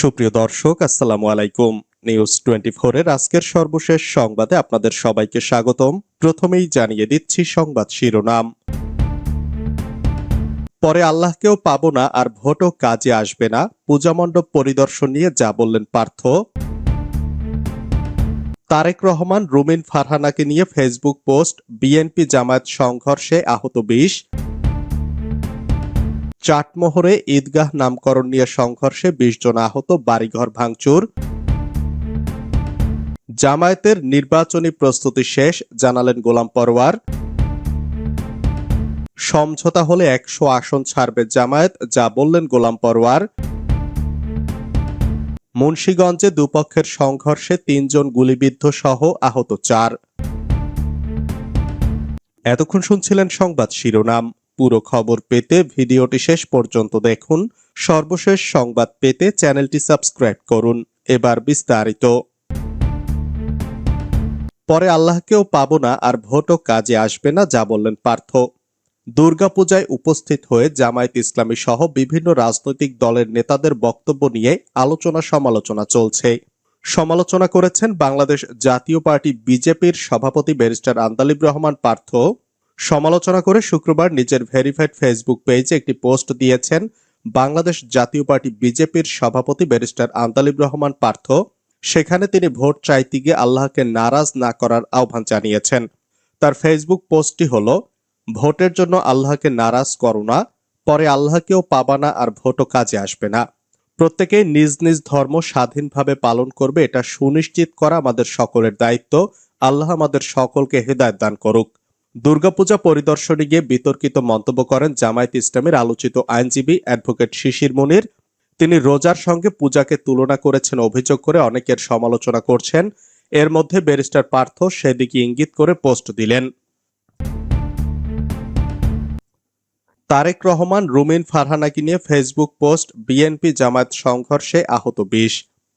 সুপ্রিয় দর্শক, আসসালামু আলাইকুম। নিউজ টোয়েন্টি এর আজকের সর্বশেষ সংবাদে আপনাদের সবাইকে স্বাগতম। প্রথমেই জানিয়ে দিচ্ছি সংবাদ শিরোনাম। পরে আল্লাহকেও পাবো না আর ভোটও কাজে আসবে না। পূজামণ্ডপ পরিদর্শন নিয়ে যা বললেন পার্থ। তারেক রহমান রুমিন ফারহানাকে নিয়ে ফেসবুক পোস্ট, বিএনপি জামায়াত সংঘর্ষে আহত বিশ। চাটমোহরে ঈদগাহ নামকরণ নিয়ে সংঘর্ষে বিশ জন আহত, বাড়িঘর ভাঙচুর। জামায়াতের নির্বাচনী প্রস্তুতি শেষ, জানালেন গোলাম পরওয়ার। সমঝোতা হলে একশো আসন ছাড়বে জামায়াত, যা বললেন গোলাম পরওয়ার। মুন্সীগঞ্জে দুপক্ষের সংঘর্ষে তিনজন গুলিবিদ্ধ সহ আহত চার। এতক্ষণ শুনছিলেন সংবাদ শিরোনাম। পুরো খবর পেতে ভিডিওটি শেষ পর্যন্ত দেখুন। সর্বশেষ সংবাদ পেতে চ্যানেলটি সাবস্ক্রাইব করুন। এবার বিস্তারিত। পরে আল্লাহকেও পাবো না আর ভোটও কাজে আসবে না, যা বললেন পার্থ। দুর্গাপূজায় উপস্থিত হয়ে জামায়াত ইসলামী সহ বিভিন্ন রাজনৈতিক দলের নেতাদের বক্তব্য নিয়ে আলোচনা সমালোচনা চলছে। সমালোচনা করেছেন বাংলাদেশ জাতীয় পার্টি বিজেপির সভাপতি ব্যারিস্টার আন্দালিব রহমান পার্থ। সমালোচনা করে শুক্রবার নিজের ভেরিফাইড ফেসবুক পেজে একটি পোস্ট দিয়েছেন বাংলাদেশ জাতীয় পার্টি বিজেপির সভাপতি ব্যারিস্টার আন্তালিব রহমান পার্থ। সেখানে তিনি ভোট চাইতে গিয়ে আল্লাহকে নারাজ না করার আহ্বান জানিয়েছেন। তার ফেসবুক পোস্টটি হলো, ভোটের জন্য আল্লাহকে নারাজ করো না, পরে আল্লাহকেও পাবা না আর ভোটও কাজে আসবে না। প্রত্যেকেই নিজ নিজ ধর্ম স্বাধীনভাবে পালন করবে, এটা সুনিশ্চিত করা আমাদের সকলের দায়িত্ব। আল্লাহ আমাদের সকলকে হেদায়ত দান করুক। দুর্গাপূজা পরিদর্শনে গিয়ে বিতর্কিত মন্তব্য করেন জামায়াত ইসলামের আলোচিত আইনজীবী অ্যাডভোকেট শিশির মুনির। তিনি রোজার সঙ্গে পূজাকে তুলনা করেছেন অভিযোগ করে অনেকের সমালোচনা করছেন। এর মধ্যে ব্যারিস্টার পার্থ সেদিকে ইঙ্গিত করে পোস্ট দিলেন। তারেক রহমান, রুমিন ফারহানাকে নিয়ে ফেসবুক পোস্ট, বিএনপি জামায়াত সংঘর্ষে আহত বিশ।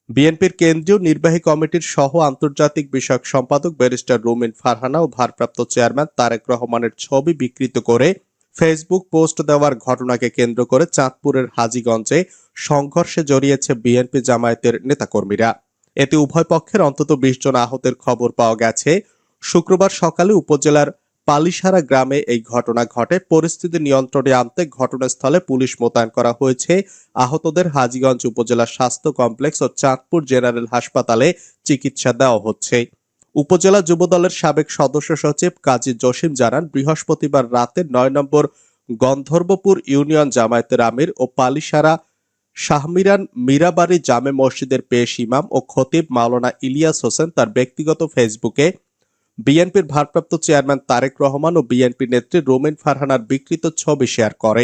বিএনপির কেন্দ্রীয় নির্বাহী কমিটির সহ আন্তর্জাতিক বিষয়ক সম্পাদক ব্যারিস্টার রুমিন ফারহানা ও ভারপ্রাপ্ত চেয়ারম্যান তারেক রহমানের ছবি বিকৃত করে ফেসবুক পোস্ট দেওয়ার ঘটনাকে কেন্দ্র করে চাঁদপুরের হাজীগঞ্জে সংঘর্ষে জড়িয়েছে বিএনপি জামায়াতের নেতাকর্মীরা। এতে উভয় পক্ষের অন্তত বিশ জন আহতের খবর পাওয়া গেছে। শুক্রবার সকালে উপজেলার পালিসারা গ্রামে এই ঘটনা ঘটে। পরিস্থিতি নিয়ন্ত্রণে আনতে ঘটনাস্থলে পুলিশ মোতায়েন করা হয়েছে। আহতদের হাজীগঞ্জ উপজেলা স্বাস্থ্য কমপ্লেক্স ও চাঁদপুর জেনারেল হাসপাতালে চিকিৎসা দেওয়া হচ্ছে। উপজেলা যুবদলের সাবেক সদস্য সচিব কাজী জসিম জানান, বৃহস্পতিবার রাতে নয় নম্বর গন্ধর্বপুর ইউনিয়ন জামায়াতের আমির ও পালিসারা শাহমিরান মীরাবাড়ি জামে মসজিদের পেশ ইমাম ও খতিব মাওলানা ইলিয়াস হোসেন তার ব্যক্তিগত ফেসবুকে বিএনপির ভারপ্রাপ্ত চেয়ারম্যান তারেক রহমান ও বিএনপি নেত্রী রোমেন ফারহানার বিকৃত ছবি শেয়ার করে।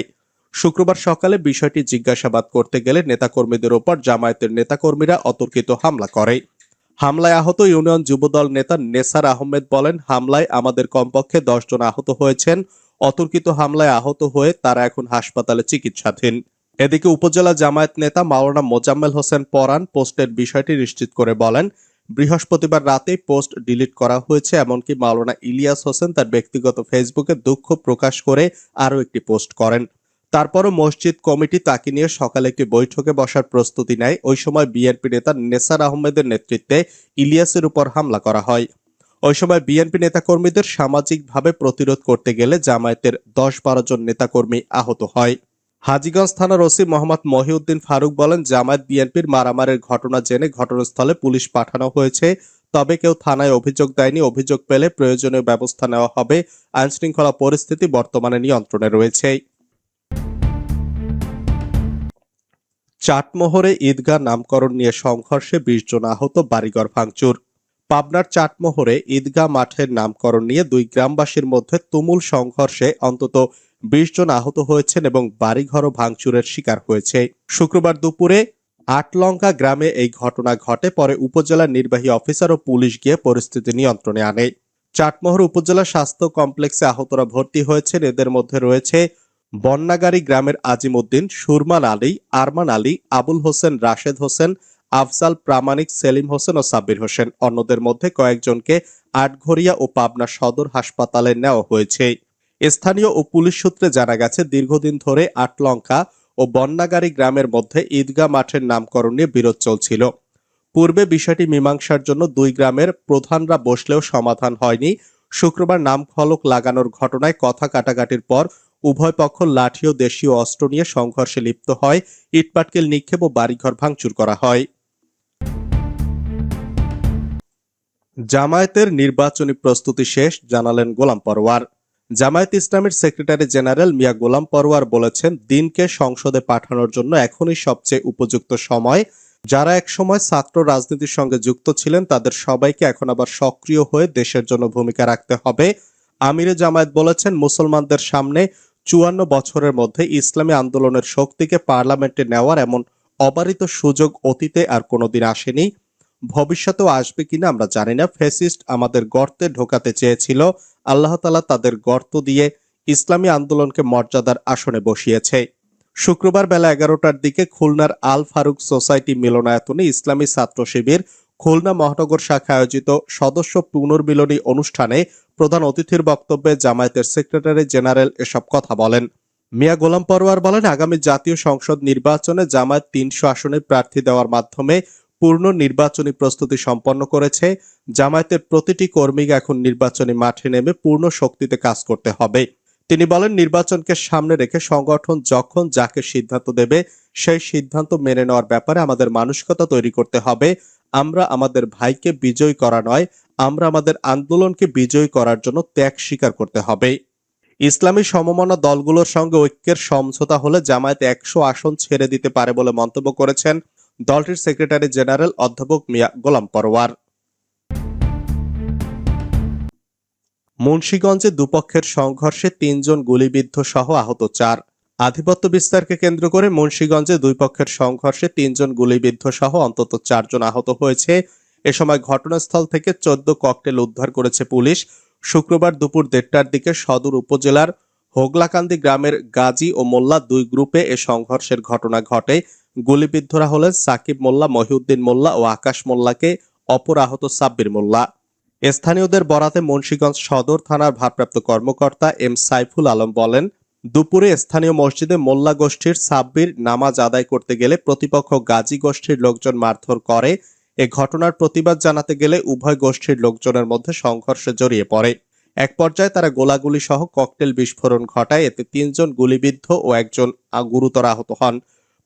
শুক্রবার সকালে বিষয়টি জিজ্ঞাসাবাদ করতে গেলে নেতাকর্মীদের ওপর জামায়াতের নেতাকর্মীরা অতর্কিত হামলা করে। হামলায় আহত ইউনিয়ন যুবদল নেতা নেসার আহমেদ বলেন, হামলায় আমাদের কমপক্ষে দশ জন আহত হয়েছেন। অতর্কিত হামলায় আহত হয়ে তারা এখন হাসপাতালে চিকিৎসাধীন। এদিকে উপজেলা জামায়াত নেতা মাওলানা মোজাম্মেল হোসেন পরান পোস্টের বিষয়টি নিশ্চিত করে বলেন বৃহস্পতিবার রাতে পোস্ট ডিলিট করা হয়েছে, এমনকি মাওলানা ইলিয়াস হোসেন তার ব্যক্তিগত ফেসবুকে দুঃখ প্রকাশ করে আরও একটি পোস্ট করেন। তারপরও মসজিদ কমিটি তাকে নিয়ে সকালে একটি বৈঠকে বসার প্রস্তুতি নেয়। ওই সময় বিএনপি নেতা নেসার আহমেদের নেতৃত্বে ইলিয়াসের উপর হামলা করা হয়। ওই সময় বিএনপি নেতাকর্মীদের সামাজিকভাবে প্রতিরোধ করতে গেলে জামায়াতের দশ বারো জন নেতাকর্মী আহত হয়। হাজীগঞ্জ থানার ওসি মোহাম্মদ মহিউদ্দিন ফারুক বলেন, জামায়াত বিএনপির মারামারের ঘটনা জেনে ঘটনাস্থলে পুলিশ পাঠানো হয়েছে। তবে কেউ থানায় অভিযোগ দেয়নি। অভিযোগ পেলে প্রয়োজনীয় ব্যবস্থা নেওয়া হবে। আইনশৃঙ্খলা পরিস্থিতি বর্তমানে নিয়ন্ত্রণে রয়েছে। চাটমোহরে ঈদগাহ নামকরণ নিয়ে সংঘর্ষে বিশ জন আহত, বাড়িঘর ভাঙচুর। পাবনার চাটমোহরে ঈদগাহ মাঠের নামকরণ নিয়ে দুই গ্রামবাসীর মধ্যে তুমুল সংঘর্ষে অন্তত বিশ জন আহত হয়েছেন এবং বাড়িঘরও ভাঙচুরের শিকার হয়েছে। শুক্রবার দুপুরে আটলঙ্কা গ্রামে এই ঘটনা ঘটে, পরে উপজেলা নির্বাহী অফিসার ও পুলিশ গিয়ে পরিস্থিতি নিয়ন্ত্রণে আনে। চাটমোহর উপজেলা স্বাস্থ্য কমপ্লেক্সে আহতরা ভর্তি হয়েছেন। এদের মধ্যে রয়েছে বন্যাগাড়ি গ্রামের আজিমুদ্দিন, সুরমান আলী, আরমান আলী, আবুল হোসেন, রাশেদ হোসেন, আফজাল প্রামাণিক, সেলিম হোসেন ও সাব্বির হোসেন। অন্যদের মধ্যে কয়েকজনকে আটঘরিয়া ও পাবনা সদর হাসপাতালে নেওয়া হয়েছে। স্থানীয় ও পুলিশ সূত্রে জানা গেছে, দীর্ঘদিন ধরে আটলঙ্কা ও বন্যাগাড়ি গ্রামের মধ্যে ঈদগাহ মাঠের নামকরণ নিয়ে বিরোধ চলছিল। পূর্বে বিষয়টি মীমাংসার জন্য দুই গ্রামের প্রধানরা বসলেও সমাধান হয়নি। শুক্রবার নাম ফলক লাগানোর ঘটনায় কথা কাটাকাটির পর উভয় পক্ষ লাঠি ও দেশীয় অস্ত্র নিয়ে সংঘর্ষে লিপ্ত হয়। ইটপাটকেল নিক্ষেপ ও বাড়িঘর ভাঙচুর করা হয়। জামায়াতের নির্বাচনী প্রস্তুতি শেষ, জানালেন গোলাম পরওয়ার জামায়াত ইসলামের সেক্রেটারি জেনারেল মিয়া গোলাম পরওয়ার বলেছেন, দিনকে সংসদে পাঠানোর জন্য এখনই সবচেয়ে উপযুক্ত সময়। যারা একসময় ছাত্র রাজনীতির সঙ্গে যুক্ত ছিলেন, তাদের সবাইকে এখন আবার সক্রিয় হয়ে দেশের জন্য ভূমিকা রাখতে হবে। আমিরে জামায়াত বলেছেন, মুসলমানদের সামনে চুয়ান্ন বছরের মধ্যে ইসলামী আন্দোলনের শক্তিকে পার্লামেন্টে নেওয়ার এমন অবারিত সুযোগ অতীতে আর কোনোদিন আসেনি। ভবিষ্যতেও আসবে কিনা আমরা জানি না। ফেসিস্ট আমাদের গর্তে ঢোকাতে চেয়েছিল। আল্লাহ তালা তাদের গর্ত দিয়ে ইসলামী আন্দোলনকে মর্যাদার আসনে বসিয়েছে। শুক্রবার বেলা এগারোটার দিকে খুলনার আল ফারুক সোসাইটি মিলনায়তনে ইসলামী ছাত্র শিবির, খুলনা মহানগর শাখা আয়োজিত সদস্য পুনর্মিলনী অনুষ্ঠানে প্রধান অতিথির বক্তব্যে জামায়াতের সেক্রেটারি জেনারেল এসব কথা বলেন। মিয়া গোলাম পরোয়ার বলেন, আগামী জাতীয় সংসদ নির্বাচনে জামায়াত তিনশো আসনে প্রার্থী দেওয়ার মাধ্যমে পূর্ণ নির্বাচনী প্রস্তুতি সম্পন্ন করেছে। জামায়াতের প্রতিটি কর্মীকে এখন নির্বাচনী মাঠে নেমে পূর্ণ শক্তিতে কাজ করতে হবে। তিনি বলেন, নির্বাচনকে সামনে রেখে সংগঠন যখন যাকে সিদ্ধান্ত দেবে, সেই সিদ্ধান্ত মেনে নেওয়ার ব্যাপারে আমাদের মানসিকতা তৈরি করতে হবে। আমরা আমাদের ভাইকে বিজয় করা নয়, আমরা আমাদের আন্দোলনকে বিজয়ী করার জন্য ত্যাগ স্বীকার করতে হবে। ইসলামী সমমনা দলগুলোর সঙ্গে ঐক্যের সমঝোতা হলে জামায়াত একশো আসন ছেড়ে দিতে পারে বলে মন্তব্য করেছেন। দলটির সেক্রেটারি জেনারেল অধ্যাপক মিয়া গোলাম পরওয়ার। মুন্সীগঞ্জে দুপক্ষের সংঘর্ষে তিনজন গুলিবিদ্ধ সহ আহত চার। আধিপত্য বিস্তারকে কেন্দ্র করে মুন্সীগঞ্জে দুই পক্ষের সংঘর্ষে তিনজন গুলিবিদ্ধ সহ অন্তত চারজন আহত হয়েছে। এ সময় ঘটনাস্থল থেকে চোদ্দ ককটেল উদ্ধার করেছে পুলিশ। শুক্রবার দুপুর দেড়টার দিকে সদর উপজেলার হোগলাকান্দি গ্রামের গাজী ও মোল্লা দুই গ্রুপে এ সংঘর্ষের ঘটনা ঘটে। গুলিবিদ্ধরা হলেন সাকিব মোল্লা, মহিউদ্দিন মোল্লা ও আকাশ মোল্লাকে অপর আহত সাব্বির মোল্লা। স্থানীয়দের বরাতে মুন্সীগঞ্জ সদর থানার ভারপ্রাপ্ত কর্মকর্তা এম সাইফুল আলম বলেন, দুপুরে স্থানীয় মসজিদে মোল্লা গোষ্ঠীর সাব্বির নামাজ আদায় করতে গেলে প্রতিপক্ষ গাজী গোষ্ঠীর লোকজন মারধর করে। এ ঘটনার প্রতিবাদ জানাতে গেলে উভয় গোষ্ঠীর লোকজনের মধ্যে সংঘর্ষে জড়িয়ে পড়ে। এক পর্যায়ে তারা গোলাগুলি সহ ককটেল বিস্ফোরণ ঘটায়। এতে তিনজন গুলিবিদ্ধ ও একজন গুরুতর আহত হন।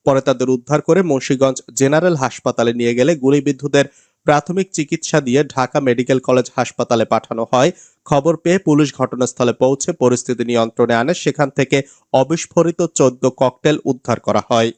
পরে তাদের উদ্ধার করে মুন্সীগঞ্জ জেনারেল হাসপাতালে নিয়ে গেলে গুলিবিদ্ধদের প্রাথমিক চিকিৎসা দিয়ে ঢাকা মেডিকেল কলেজ হাসপাতালে পাঠানো হয়। খবর পেয়ে পুলিশ ঘটনাস্থলে পৌঁছে পরিস্থিতি নিয়ন্ত্রণে আনে। সেখান থেকে অবিস্ফোরিত চোদ্দ ককটেল উদ্ধার করা হয়।